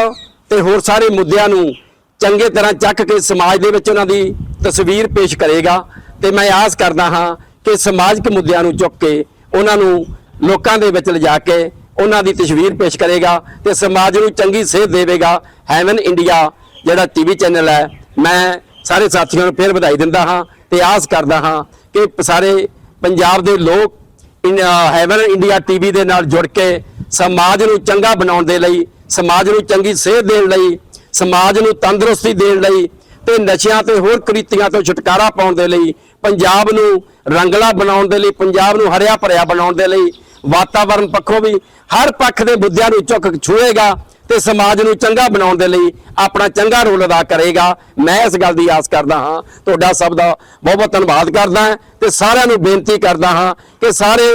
ਤੇ ਹੋਰ ਸਾਰੇ ਮੁੱਦਿਆਂ ਨੂੰ ਚੰਗੇ ਤਰ੍ਹਾਂ ਚੱਕ ਕੇ ਸਮਾਜ ਦੇ ਵਿੱਚ ਉਹਨਾਂ ਦੀ ਤਸਵੀਰ ਪੇਸ਼ ਕਰੇਗਾ ਤੇ ਮੈਂ ਆਸ ਕਰਦਾ ਹਾਂ ਕਿ ਸਮਾਜਿਕ ਮੁੱਦਿਆਂ ਨੂੰ ਚੁੱਕ ਕੇ ਉਹਨਾਂ ਨੂੰ ਲੋਕਾਂ ਦੇ ਵਿੱਚ ਲਿਜਾ ਕੇ ਉਹਨਾਂ ਦੀ ਤਸਵੀਰ ਪੇਸ਼ ਕਰੇਗਾ ਤੇ ਸਮਾਜ ਨੂੰ ਚੰਗੀ ਸੇਧ ਦੇਵੇਗਾ। ਹੈਵਨ ਇੰਡੀਆ ਜਿਹੜਾ ਟੀਵੀ ਚੈਨਲ ਹੈ, ਮੈਂ ਸਾਰੇ ਸਾਥੀਆਂ ਨੂੰ ਫਿਰ ਵਧਾਈ ਦਿੰਦਾ ਹਾਂ ਤੇ ਆਸ ਕਰਦਾ ਹਾਂ ਕਿ ਸਾਰੇ ਪੰਜਾਬ ਦੇ ਲੋਕ ਹੈਵਨ ਇੰਡੀਆ ਟੀਵੀ ਦੇ ਨਾਲ ਜੁੜ ਕੇ ਸਮਾਜ ਨੂੰ ਚੰਗਾ ਬਣਾਉਣ ਦੇ ਲਈ, ਸਮਾਜ ਨੂੰ ਚੰਗੀ ਸੇਧ ਦੇਣ ਲਈ, ਸਮਾਜ ਨੂੰ ਤੰਦਰੁਸਤੀ ਦੇਣ ਲਈ ਤੇ ਨਸ਼ਿਆਂ ਤੇ ਹੋਰ ਕੁਰੀਤੀਆਂ ਤੋਂ ਛੁਟਕਾਰਾ ਪਾਉਣ ਦੇ ਲਈ ਪੰਜਾਬ ਨੂੰ ਰੰਗਲਾ ਬਣਾਉਣ ਦੇ ਲਈ, ਪੰਜਾਬ ਨੂੰ ਹਰਿਆ ਭਰਿਆ ਬਣਾਉਣ ਦੇ ਲਈ ਵਾਤਾਵਰਣ ਪੱਖੋਂ ਵੀ ਹਰ ਪੱਖ ਦੇ ਮੁੱਦਿਆਂ ਨੂੰ ਚੁੱਕ ਛੂਏਗਾ ਤੇ ਸਮਾਜ ਨੂੰ ਚੰਗਾ ਬਣਾਉਣ ਦੇ ਲਈ ਆਪਣਾ ਚੰਗਾ ਰੋਲ ਅਦਾ ਕਰੇਗਾ। ਮੈਂ ਇਸ ਗੱਲ ਦੀ ਆਸ ਕਰਦਾ ਹਾਂ। ਤੁਹਾਡਾ ਸਭ ਦਾ ਬਹੁਤ ਬਹੁਤ ਧੰਨਵਾਦ ਕਰਦਾ ਹਾਂ ਤੇ ਸਾਰਿਆਂ ਨੂੰ ਬੇਨਤੀ ਕਰਦਾ ਹਾਂ ਕਿ ਸਾਰੇ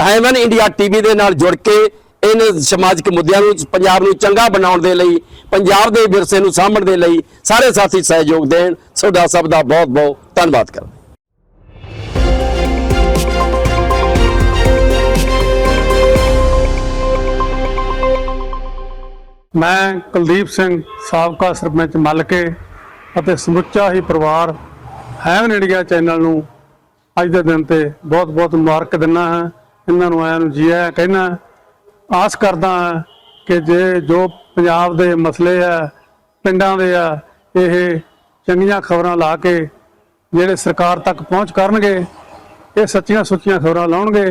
ਹੈਵਨ ਇੰਡੀਆ ਟੀਵੀ ਦੇ ਨਾਲ ਜੁੜ ਕੇ ਇਹਨਾਂ ਸਮਾਜਿਕ ਮੁੱਦਿਆਂ ਨੂੰ, ਪੰਜਾਬ ਨੂੰ ਚੰਗਾ ਬਣਾਉਣ ਦੇ ਲਈ, ਪੰਜਾਬ ਦੇ ਵਿਰਸੇ ਨੂੰ ਸਾਂਭਣ ਦੇ ਲਈ ਸਾਰੇ ਸਾਥੀ ਸਹਿਯੋਗ ਦੇਣ। ਤੁਹਾਡਾ ਸਭ ਦਾ ਬਹੁਤ ਬਹੁਤ ਧੰਨਵਾਦ ਕਰਦਾ। ਮੈਂ ਕੁਲਦੀਪ ਸਿੰਘ, ਸਾਬਕਾ ਸਰਪੰਚ ਮਲਕੇ ਅਤੇ ਸਮੁੱਚਾ ਹੀ ਪਰਿਵਾਰ ਹੈਵਨ ਇੰਡੀਆ ਚੈਨਲ ਨੂੰ ਅੱਜ ਦੇ ਦਿਨ ਤੇ ਬਹੁਤ-ਬਹੁਤ ਮੁਬਾਰਕ ਦਿੰਦਾ ਹਾਂ। ਇਹਨਾਂ ਨੂੰ ਆਇਆਂ ਨੂੰ ਜੀ ਆਇਆਂ ਕਹਿਣਾ ਆਸ ਕਰਦਾ ਹਾਂ ਕਿ ਜੇ ਜੋ ਪੰਜਾਬ ਦੇ ਮਸਲੇ ਆ, ਪਿੰਡਾਂ ਦੇ ਆ, ਇਹ ਚੰਗੀਆਂ ਖਬਰਾਂ ਲਾ ਕੇ ਜਿਹੜੇ ਸਰਕਾਰ ਤੱਕ ਪਹੁੰਚ ਕਰਨਗੇ, ਇਹ ਸੱਚੀਆਂ ਸੁੱਚੀਆਂ ਖਬਰਾਂ ਲਾਉਣਗੇ।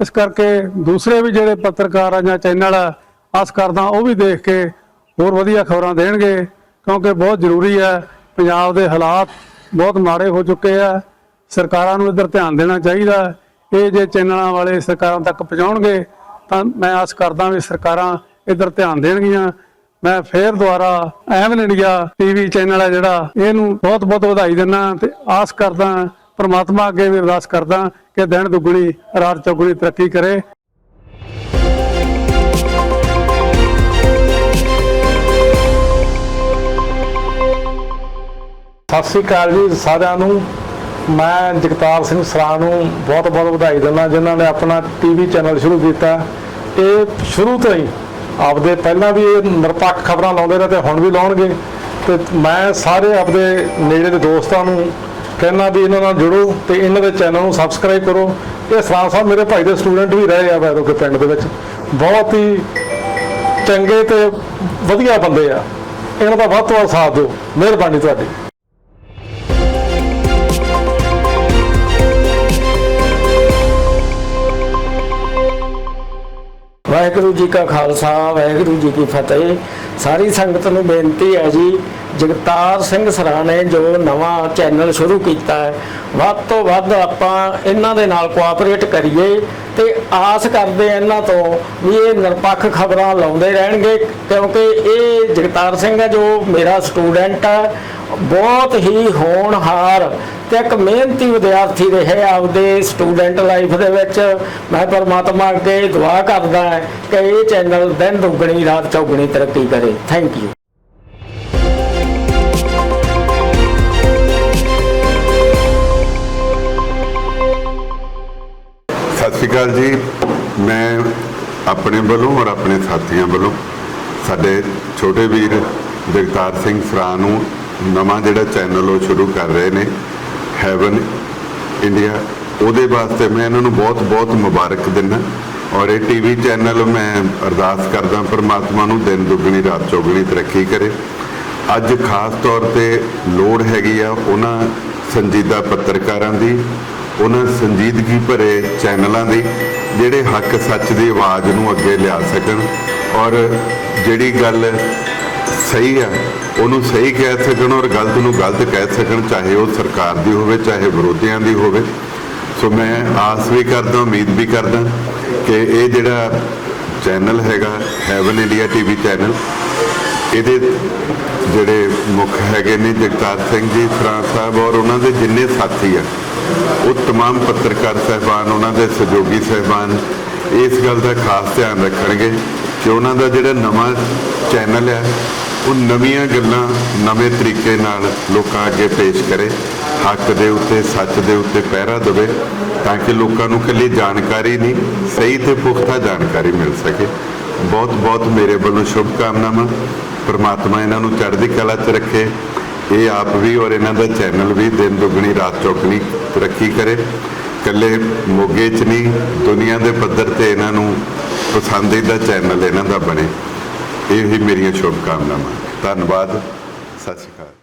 ਇਸ ਕਰਕੇ ਦੂਸਰੇ ਵੀ ਜਿਹੜੇ ਪੱਤਰਕਾਰ ਆ ਜਾਂ ਚੈਨਲ ਆ ਆਸ ਕਰਦਾ ਉਹ ਵੀ ਦੇਖ ਕੇ ਹੋਰ ਵਧੀਆ ਖਬਰਾਂ ਦੇਣਗੇ, ਕਿਉਂਕਿ ਬਹੁਤ ਜ਼ਰੂਰੀ ਹੈ, ਪੰਜਾਬ ਦੇ ਹਾਲਾਤ ਬਹੁਤ ਮਾੜੇ ਹੋ ਚੁੱਕੇ ਆ। ਸਰਕਾਰਾਂ ਨੂੰ ਇੱਧਰ ਧਿਆਨ ਦੇਣਾ ਚਾਹੀਦਾ ਇਹ ਜੇ ਚੈਨਲਾਂ ਵਾਲੇ ਸਰਕਾਰਾਂ ਤੱਕ ਪਹੁੰਚਾਉਣਗੇ, ਤਾਂ ਮੈਂ ਆਸ ਕਰਦਾ ਵੀ ਸਰਕਾਰਾਂ ਇੱਧਰ ਧਿਆਨ ਦੇਣਗੀਆਂ। ਮੈਂ ਫੇਰ ਦੁਆਰਾ ਐਵਨ ਇੰਡੀਆ ਟੀਵੀ ਚੈਨਲ ਹੈ ਜਿਹੜਾ, ਇਹਨੂੰ ਬਹੁਤ ਬਹੁਤ ਵਧਾਈ ਦਿੰਦਾ ਤੇ ਆਸ ਕਰਦਾ ਪਰਮਾਤਮਾ ਅੱਗੇ ਵੀ ਅਰਦਾਸ ਕਰਦਾ ਕਿ ਦਿਨ ਦੁੱਗਣੀ, ਰਾਤ ਚੌਗਣੀ ਤਰੱਕੀ ਕਰੇ। ਸਤਿ ਸ੍ਰੀ ਅਕਾਲ ਜੀ ਸਾਰਿਆਂ ਨੂੰ। ਮੈਂ ਜਗਤਾਰ ਸਿੰਘ ਸਰਾ ਨੂੰ ਬਹੁਤ ਬਹੁਤ ਵਧਾਈ ਦਿੰਦਾ, ਜਿਨ੍ਹਾਂ ਨੇ ਆਪਣਾ ਟੀਵੀ ਚੈਨਲ ਸ਼ੁਰੂ ਕੀਤਾ। ਇਹ ਸ਼ੁਰੂ ਤੋਂ ਹੀ ਆਪਦੇ ਪਹਿਲਾਂ ਵੀ ਇਹ ਨਿਰਪੱਖ ਖਬਰਾਂ ਲਾਉਂਦੇ ਰਹੇ ਤੇ ਹੁਣ ਵੀ ਲਾਉਣਗੇ। ਤੇ ਮੈਂ ਸਾਰੇ ਆਪਦੇ ਨੇੜੇ ਦੇ ਦੋਸਤਾਂ ਨੂੰ ਕਹਿਣਾ ਵੀ ਇਹਨਾਂ ਨਾਲ ਜੁੜੋ ਤੇ ਇਹਨਾਂ ਦੇ ਚੈਨਲ ਨੂੰ ਸਬਸਕ੍ਰਾਈਬ ਕਰੋ। ਇਹ ਸਰਾ ਸਾਹਿਬ ਮੇਰੇ ਭਾਈ ਦੇ ਸਟੂਡੈਂਟ ਵੀ ਰਹੇ ਆ ਵੈਰੋ ਕੇ ਪਿੰਡ ਦੇ ਵਿੱਚ। ਬਹੁਤ ਹੀ ਚੰਗੇ ਤੇ ਵਧੀਆ ਬੰਦੇ ਆ। ਇਹਨਾਂ ਦਾ ਵੱਧ ਤੋਂ ਵੱਧ ਸਾਥ ਦਿਓ। ਮਿਹਰਬਾਨੀ ਤੁਹਾਡੀ। ਵਾਹਿਗੁਰੂ ਜੀ ਕਾ ਖਾਲਸਾ, ਵਾਹਿਗੁਰੂ ਜੀ ਕੀ ਫਤਿਹ। ਸਾਰੀ ਸੰਗਤ ਨੂੰ ਬੇਨਤੀ ਹੈ ਜੀ, ਜਗਤਾਰ ਸਿੰਘ ਸਰਾ ਨੇ ਜੋ ਨਵਾਂ ਚੈਨਲ ਸ਼ੁਰੂ ਕੀਤਾ ਹੈ ਵੱਧ ਤੋਂ ਵੱਧ ਆਪਾਂ ਇਹਨਾਂ ਦੇ ਨਾਲ ਕੋਆਪਰੇਟ ਕਰੀਏ ਤੇ ਆਸ ਕਰਦੇ ਇਹਨਾਂ ਤੋਂ ਵੀ ਇਹ ਨਿਰਪੱਖ ਖਬਰਾਂ ਲਾਉਂਦੇ ਰਹਿਣਗੇ, ਕਿਉਂਕਿ ਇਹ ਜਗਤਾਰ ਸਿੰਘ ਹੈ ਜੋ ਮੇਰਾ ਸਟੂਡੈਂਟ ਹੈ, ਬਹੁਤ ਹੀ ਹੋਣਹਾਰ ਤੇ ਇੱਕ ਮਿਹਨਤੀ ਵਿਦਿਆਰਥੀ ਰਹੇ ਆਪਦੇ ਸਟੂਡੈਂਟ ਲਾਈਫ ਦੇ ਵਿੱਚ। ਮੈਂ ਪਰਮਾਤਮਾ ਅੱਗੇ ਦੁਆ ਕਰਦਾ ਕਿ ਇਹ ਚੈਨਲ ਦਿਨ ਦੁੱਗਣੀ, ਰਾਤ ਚੌਗਣੀ ਤਰੱਕੀ ਕਰੇ। ਥੈਂਕ ਯੂ ਸ਼੍ਰੀ ਅਕਾਲ ਜੀ। ਮੈਂ ਆਪਣੇ ਵੱਲੋਂ ਔਰ ਆਪਣੇ ਸਾਥੀਆਂ ਵੱਲੋਂ ਸਾਡੇ ਛੋਟੇ ਵੀਰ ਜਗਤਾਰ ਸਿੰਘ ਸਰਾ ਨੂੰ ਨਵਾਂ ਜਿਹੜਾ ਚੈਨਲ ਉਹ ਸ਼ੁਰੂ ਕਰ ਰਹੇ ਨੇ ਹੈਵਨ ਇੰਡੀਆ ਉਹਦੇ ਵਾਸਤੇ ਮੈਂ ਇਹਨਾਂ ਨੂੰ ਬਹੁਤ-ਬਹੁਤ ਮੁਬਾਰਕ ਦਿੰਦਾ ਔਰ ਇਹ ਟੀਵੀ ਚੈਨਲ ਮੈਂ ਅਰਦਾਸ ਕਰਦਾ ਪਰਮਾਤਮਾ ਨੂੰ ਦਿਨ ਦੁੱਗਣੀ, ਰਾਤ ਚੌਗਣੀ ਤਰੱਕੀ ਕਰੇ। ਅੱਜ ਖਾਸ ਤੌਰ ਤੇ ਲੋੜ ਹੈਗੀ ਆ ਉਹਨਾਂ ਸੰਜੀਦਾ ਪੱਤਰਕਾਰਾਂ ਦੀ ਉਹਨਾਂ ਸੰਜੀਦਗੀ ਭਰੇ ਚੈਨਲਾਂ ਦੀ ਜਿਹੜੇ ਹੱਕ ਸੱਚ ਦੀ ਆਵਾਜ਼ ਨੂੰ ਅੱਗੇ ਲਿਆ ਸਕਣ ਔਰ ਜਿਹੜੀ ਗੱਲ ਸਹੀ ਹੈ ਉਹਨੂੰ ਸਹੀ ਕਹਿ ਸਕਣ ਔਰ ਗਲਤ ਨੂੰ ਗਲਤ ਕਹਿ ਸਕਣ, ਚਾਹੇ ਉਹ ਸਰਕਾਰ ਦੀ ਹੋਵੇ, ਚਾਹੇ ਵਿਰੋਧੀਆਂ ਦੀ ਹੋਵੇ। ਸੋ ਮੈਂ ਆਸ ਵੀ ਕਰਦਾ, ਉਮੀਦ ਵੀ ਕਰਦਾ ਕਿ ਇਹ ਜਿਹੜਾ ਚੈਨਲ ਹੈਗਾ ਹੈਵਨ ਇੰਡੀਆ ਟੀਵੀ ਚੈਨਲ, ਇਹਦੇ ਜਿਹੜੇ ਮੁੱਖ ਹੈਗੇ ਨੇ ਜਗਤਾਰ ਸਿੰਘ ਜੀ ਫਰਾਂ ਸਾਹਿਬ ਔਰ ਉਹਨਾਂ ਦੇ ਜਿੰਨੇ ਸਾਥੀ ਆ ਉਹ तमाम ਪੱਤਰਕਾਰ ਸਹਿਬਾਨ ਉਹਨਾਂ ਦੇ ਸਹਿਯੋਗੀ ਸਹਿਬਾਨ ਇਸ ਗੱਲ ਦਾ ਖਾਸ ਧਿਆਨ ਰੱਖਣਗੇ ਕਿ ਉਹਨਾਂ ਦਾ ਜਿਹੜਾ ਨਵਾਂ ਚੈਨਲ ਹੈ ਉਹ ਨਵੀਆਂ ਗੱਲਾਂ ਨਵੇਂ ਤਰੀਕੇ ਨਾਲ ਲੋਕਾਂ ਅੱਗੇ ਪੇਸ਼ ਕਰੇ ਹੱਕ ਦੇ ਉੱਤੇ ਸੱਚ ਦੇ ਉੱਤੇ ਪਹਿਰਾ ਦੇਵੇ ਤਾਂ ਕਿ ਲੋਕਾਂ ਨੂੰ ਇਕੱਲੀ ਜਾਣਕਾਰੀ ਨਹੀਂ ਸਹੀ ਤੇ ਪੁਖਤਾ ਜਾਣਕਾਰੀ ਮਿਲ ਸਕੇ ਬਹੁਤ ਬਹੁਤ ਮੇਰੇ ਵੱਲੋਂ ਸ਼ੁਭ ਕਾਮਨਾਵਾਂ ਪ੍ਰਮਾਤਮਾ ਇਹਨਾਂ ਨੂੰ ਚੜ੍ਹਦੀ ਕਲਾ 'ਚ ਰੱਖੇ ਇਹ ਆਪ ਵੀ ਔਰ ਇਹਨਾਂ ਦਾ ਚੈਨਲ ਵੀ ਦਿਨ ਦੁਗਣੀ, ਰਾਤ ਚੌਗਣੀ ਤਰੱਕੀ ਕਰੇ। ਇਕੱਲੇ ਮੋਗੇ 'ਚ ਨਹੀਂ, ਦੁਨੀਆ ਦੇ ਪੱਧਰ ਤੇ ਇਹਨਾਂ ਨੂੰ ਪਸੰਦੀਦਾ ਚੈਨਲ ਇਹਨਾਂ ਦਾ ਬਣੇ। ਇਹ ਹੀ ਮੇਰੀਆਂ ਸ਼ੁਭਕਾਮਨਾਵਾਂ। ਧੰਨਵਾਦ। ਸਤਿ ਸ਼੍ਰੀ ਅਕਾਲ।